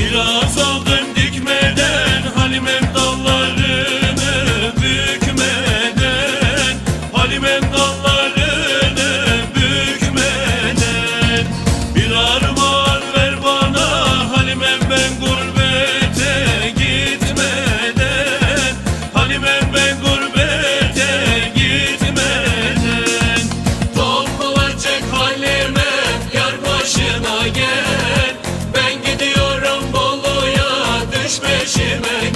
Kiraz aldım dikmeden Halimem dalları peşime